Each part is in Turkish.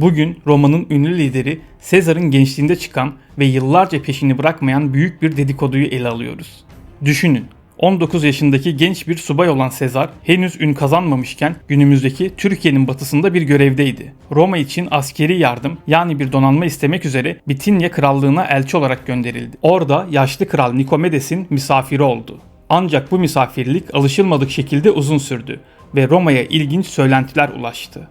Bugün Roma'nın ünlü lideri Sezar'ın gençliğinde çıkan ve yıllarca peşini bırakmayan büyük bir dedikoduyu ele alıyoruz. Düşünün, 19 yaşındaki genç bir subay olan Sezar henüz ün kazanmamışken günümüzdeki Türkiye'nin batısında bir görevdeydi. Roma için askeri yardım yani bir donanma istemek üzere Bitinya krallığına elçi olarak gönderildi. Orada yaşlı kral Nikomedes'in misafiri oldu. Ancak bu misafirlik alışılmadık şekilde uzun sürdü ve Roma'ya ilginç söylentiler ulaştı.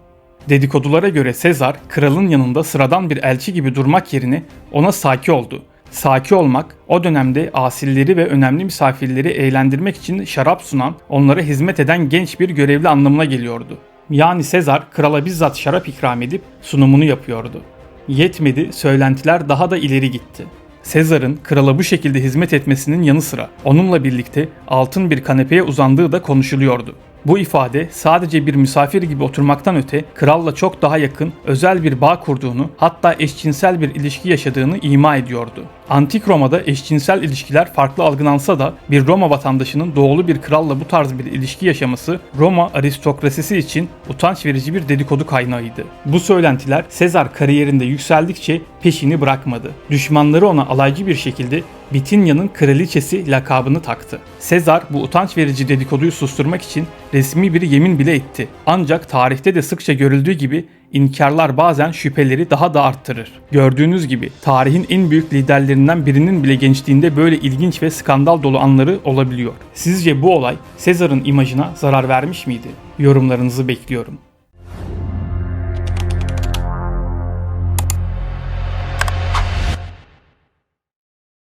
Dedikodulara göre Sezar kralın yanında sıradan bir elçi gibi durmak yerine ona saki oldu. Saki olmak o dönemde asilleri ve önemli misafirleri eğlendirmek için şarap sunan, onlara hizmet eden genç bir görevli anlamına geliyordu. Yani Sezar krala bizzat şarap ikram edip sunumunu yapıyordu. Yetmedi, söylentiler daha da ileri gitti. Sezar'ın krala bu şekilde hizmet etmesinin yanı sıra onunla birlikte altın bir kanepeye uzandığı da konuşuluyordu. Bu ifade sadece bir misafir gibi oturmaktan öte kralla çok daha yakın özel bir bağ kurduğunu hatta eşcinsel bir ilişki yaşadığını ima ediyordu. Antik Roma'da eşcinsel ilişkiler farklı algılansa da bir Roma vatandaşının doğulu bir kralla bu tarz bir ilişki yaşaması Roma aristokrasisi için utanç verici bir dedikodu kaynağıydı. Bu söylentiler Sezar kariyerinde yükseldikçe peşini bırakmadı. Düşmanları ona alaycı bir şekilde Bitinya'nın kraliçesi lakabını taktı. Sezar bu utanç verici dedikoduyu susturmak için resmi bir yemin bile etti. Ancak tarihte de sıkça görüldüğü gibi inkarlar bazen şüpheleri daha da arttırır. Gördüğünüz gibi tarihin en büyük liderlerinden birinin bile gençliğinde böyle ilginç ve skandal dolu anları olabiliyor. Sizce bu olay Sezar'ın imajına zarar vermiş miydi? Yorumlarınızı bekliyorum.